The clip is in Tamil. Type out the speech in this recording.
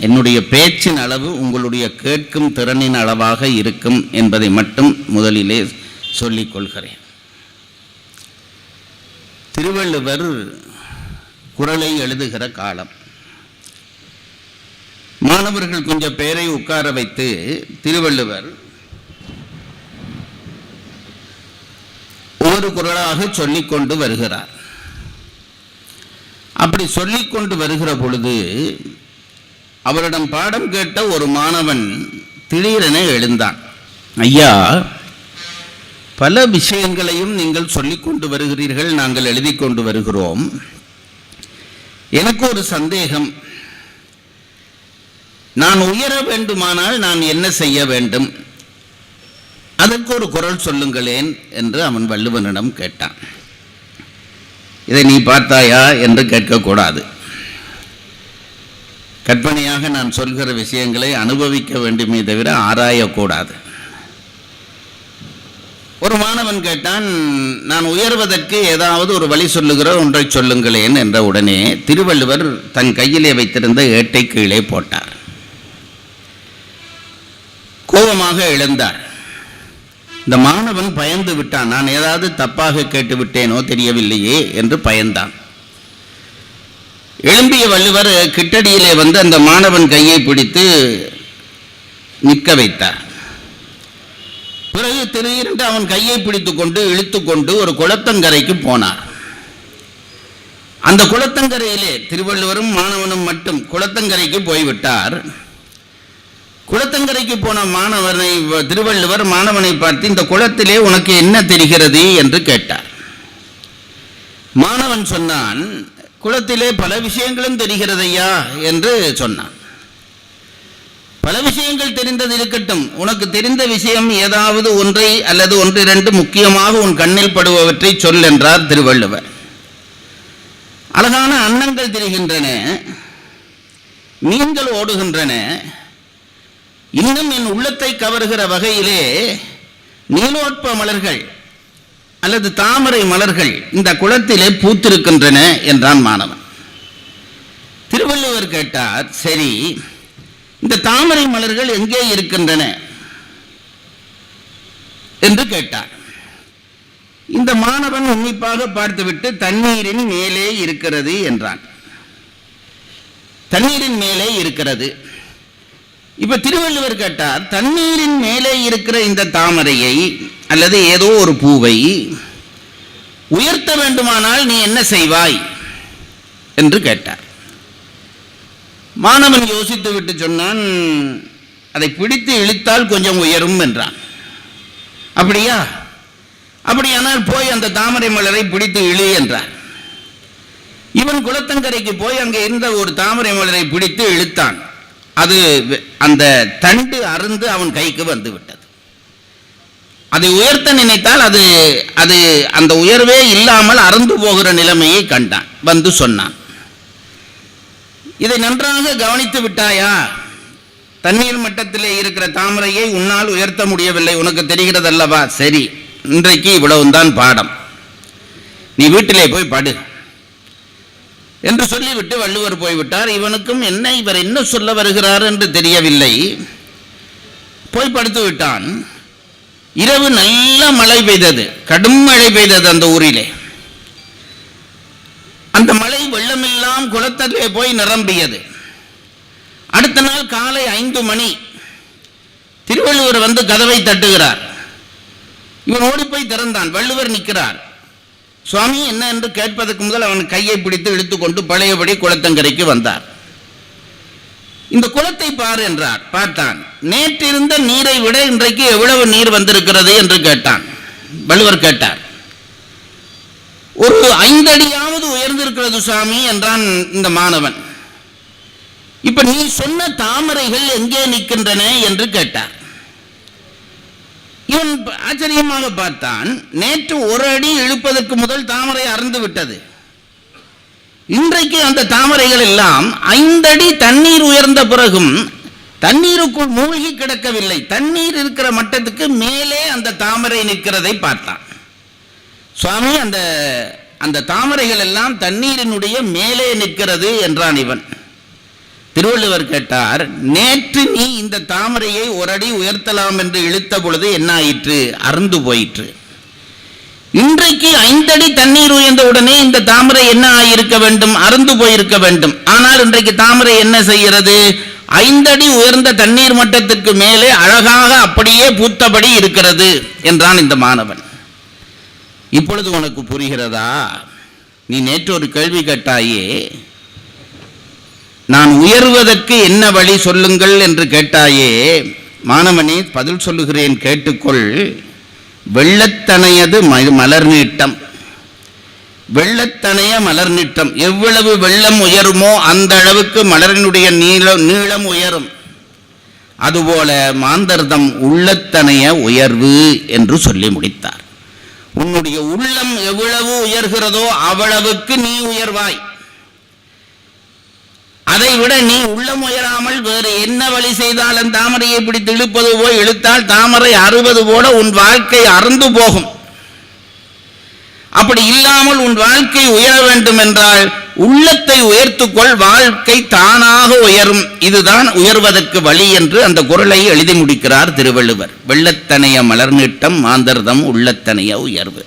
என்னுடைய பேச்சின் அளவு உங்களுடைய கேட்கும் திறனின் அளவாக இருக்கும் என்பதை மட்டும் முதலிலே சொல்லிக் கொள்கிறேன். திருவள்ளுவர் குரலை எழுதுகிற காலம். மாணவர்கள் கொஞ்சம் பேரை உட்கார வைத்து திருவள்ளுவர் ஒவ்வொரு குரலாக சொல்லிக்கொண்டு வருகிறார். அப்படி சொல்லிக்கொண்டு வருகிற பொழுது அவரிடம் பாடம் கேட்ட ஒரு மாணவன் திடீரென எழுந்தான். ஐயா பல விஷயங்களையும் நீங்கள் சொல்லிக் கொண்டு வருகிறீர்கள் நாங்கள் எழுதி கொண்டு வருகிறோம். எனக்கு ஒரு சந்தேகம். நான் உயர வேண்டுமானால் நான் என்ன செய்ய வேண்டும்? அதற்கு ஒரு குரல் சொல்லுங்களேன் என்று அவன் வள்ளுவனிடம் கேட்டான். இதை நீ பார்த்தாயா என்று கேட்கக்கூடாது. கற்பனையாக நான் சொல்கிற விஷயங்களை அனுபவிக்க வேண்டுமே தவிர ஆராயக்கூடாது. ஒரு மாணவன் கேட்டான் நான் உயர்வதற்கு ஏதாவது ஒரு வழி சொல்லுகிற ஒன்றை சொல்லுங்களேன் என்ற உடனே திருவள்ளுவர் தன் கையிலே வைத்திருந்த ஏட்டை கீழே போட்டார். கோபமாக எழுந்தார். இந்த மாணவன் பயந்து விட்டான். நான் ஏதாவது தப்பாக கேட்டு விட்டேனோ தெரியவில்லையே என்று பயந்தான். எழும்பிய வள்ளுவர் கிட்டடியிலே வந்து அந்த மாணவன் கையை பிடித்து நிற்க வைத்தார். பிறகு திடீரென்று அவன் கையை பிடித்து கொண்டு இழுத்து கொண்டு ஒரு குளத்தங்கரைக்கு போனார். அந்த குளத்தங்கரையிலே திருவள்ளுவரும் மாணவனும் மட்டும் குளத்தங்கரைக்கு போய்விட்டார். குளத்தங்கரைக்கு போன மாணவனை திருவள்ளுவர் மாணவனை பார்த்து இந்த குளத்திலே உனக்கு என்ன தெரிகிறது? என்று கேட்டார். மாணவன் சொன்னான் குளத்திலே பல விஷயங்களும் தெரிகிறதையா என்று சொன்னான். பல விஷயங்கள் தெரிந்தது இருக்கட்டும். உனக்கு தெரிந்த விஷயம் ஏதாவது ஒன்றை அல்லது ஒன்று இரண்டு முக்கியமாக உன் கண்ணில் படுபவற்றை சொல் என்றார் திருவள்ளுவர். அழகான அன்னங்கள் தெரிகின்றன. மீன்கள் ஓடுகின்றன. இன்னும் என் உள்ளத்தை கவர்கிற வகையிலே நீலோட்ப மலர்கள் அல்லது தாமரை மலர்கள் இந்த குளத்திலே பூத்திருக்கின்றன என்றான் மாணவன். திருவள்ளுவர் கேட்டார் சரி இந்த தாமரை மலர்கள் எங்கே இருக்கின்றன? என்று கேட்டார். இந்த மாணவன் உன்னிப்பாக பார்த்துவிட்டு தண்ணீரின் மேலே இருக்கிறது என்றான். தண்ணீரின் மேலே இருக்கிறது. இப்ப திருவள்ளுவர் கேட்டார் தண்ணீரின் மேலே இருக்கிற இந்த தாமரையை அல்லது ஏதோ ஒரு பூவை உயர்த்த வேண்டுமானால் நீ என்ன செய்வாய்? என்று கேட்டார். மாணவன் யோசித்து விட்டு சொன்னான் அதை பிடித்து இழுத்தால் கொஞ்சம் உயரும் என்றான். அப்படியா? அப்படியானால் போய் அந்த தாமரை மலரை பிடித்து இழு என்றார். இவன் குளத்தங்கரைக்கு போய் அங்கே இருந்த ஒரு தாமரை மலரை பிடித்து இழுத்தான். அது அந்த தண்டு அருந்து அவன் கைக்கு வந்து விட்டது அதை உயர்த்த நினைத்தால் அது அது அந்த உயர்வே இல்லாமல் அருந்து போகிற நிலைமையை கண்டான் வந்து சொன்னான். இதை நன்றாக கவனித்து விட்டாயா? தண்ணீர் மட்டத்திலே இருக்கிற தாமரையை உன்னால் உயர்த்த முடியவில்லை உனக்கு தெரிகிறது அல்லவா சரி இன்றைக்கு இவ்வளவுதான் பாடம். நீ வீட்டிலே போய் படு. என்று சொல்லிவிட்டு வள்ளுவர் போய்விட்டார். இவனுக்கும் என்ன இவர் என்ன சொல்ல வருகிறார் என்று தெரியவில்லை. போய் படுத்து விட்டான். இரவு நல்ல மழை பெய்தது. கடும் மழை பெய்தது அந்த ஊரிலே. அந்த மழை வெள்ளமெல்லாம் குளத்திலே போய் நிரம்பியது. அடுத்த நாள் காலை ஐந்து மணி திருவள்ளுவர் வந்து கதவை தட்டுகிறார். இவன் ஓடி போய் திறந்தான். வள்ளுவர் நிற்கிறார். சுவாமி என்ன என்று கேட்பதற்கு முதல் அவன் கையை பிடித்து இழுத்துக்கொண்டு பழையபடி குளத்தங்கரைக்கு வந்தார். இந்த குளத்தை பார் என்றார். பார்த்தான். நேற்றிருந்த நீரை விட இன்றைக்கு எவ்வளவு நீர் வந்திருக்கிறது என்று கேட்டான். வள்ளுவர் கேட்டார். ஒரு ஐந்தடியாவது உயர்ந்திருக்கிறது சுவாமி என்றான் இந்த மாணவன். இப்ப நீ சொன்ன தாமரைகள் எங்கே நிற்கின்றன என்று கேட்டார். இவன் ஆச்சரியமாக பார்த்தான். நேற்று ஒரு அடி இழுப்பதற்கு முதல் தாமரை அறந்து விட்டது. இன்றைக்கு அந்த தாமரைகள் எல்லாம் ஐந்தடி தண்ணீர் உயர்ந்த பிறகும் தண்ணீருக்குள் மூழ்கி கிடக்கவில்லை. தண்ணீர் இருக்கிற மட்டத்துக்கு மேலே அந்த தாமரை நிற்கிறதை பார்த்தான். சுவாமி அந்த அந்த தாமரைகள் எல்லாம் தண்ணீரினுடைய மேலே நிற்கிறது என்றான் இவன். திருவள்ளுவர் கேட்டார் நேற்று நீ இந்த தாமரையை ஒரு அடி உயர்த்தலாம் என்று இழுத்த பொழுது என்ன ஆயிற்று அறுந்து போயிற்று. இன்றைக்கு ஐந்தடி தண்ணீர் உயர்ந்த உடனே இந்த தாமரை என்ன ஆயிருக்க வேண்டும்? அறுந்து போயிருக்க வேண்டும். ஆனால் இன்றைக்கு தாமரை என்ன செய்கிறது? ஐந்தடி உயர்ந்த தண்ணீர் மட்டத்திற்கு மேலே அழகாக அப்படியே பூத்தபடி இருக்கிறது என்றான் இந்த மாணவன். இப்பொழுது உனக்கு புரிகிறதா? நீ நேற்று ஒரு கேள்வி கேட்டாயே நான் உயர்வதற்கு என்ன வழி சொல்லுங்கள் என்று கேட்டாயே மாணவனே பதில் சொல்லுகிறேன் கேட்டுக்கொள். வெள்ளத்தனையது ம- மலர் நீட்டம். வெள்ளத்தனைய மலர் நீட்டம். எவ்வளவு வெள்ளம் உயருமோ அந்த அளவுக்கு மலரினுடைய நீளம் நீளம் உயரும். அதுபோல மாந்தர்தம் உள்ளத்தனைய உயர்வு என்று சொல்லி முடித்தார். உன்னுடைய உள்ளம் எவ்வளவு உயர்கிறதோ அவ்வளவுக்கு நீ உயர்வாய். அதை விட நீ உள்ளம் உயராமல் வேறு என்ன வழி செய்தாலும் தாமரையை பிடித்து இழுப்பது போய் இழுத்தால் தாமரை அறுபது போல உன் வாழ்க்கை அறுந்து போகும். அப்படி இல்லாமல் உன் வாழ்க்கை உயர வேண்டும் என்றால் உள்ளத்தை உயர்த்துக்கொள் வாழ்க்கை தானாக உயரும். இதுதான் உயர்வதற்கு வழி என்று அந்த குரலை எழுதி முடிக்கிறார் திருவள்ளுவர். வெள்ளத்தனைய மலர் நீட்டம் மாந்தர்தம் உள்ளத்தனைய உயர்வு.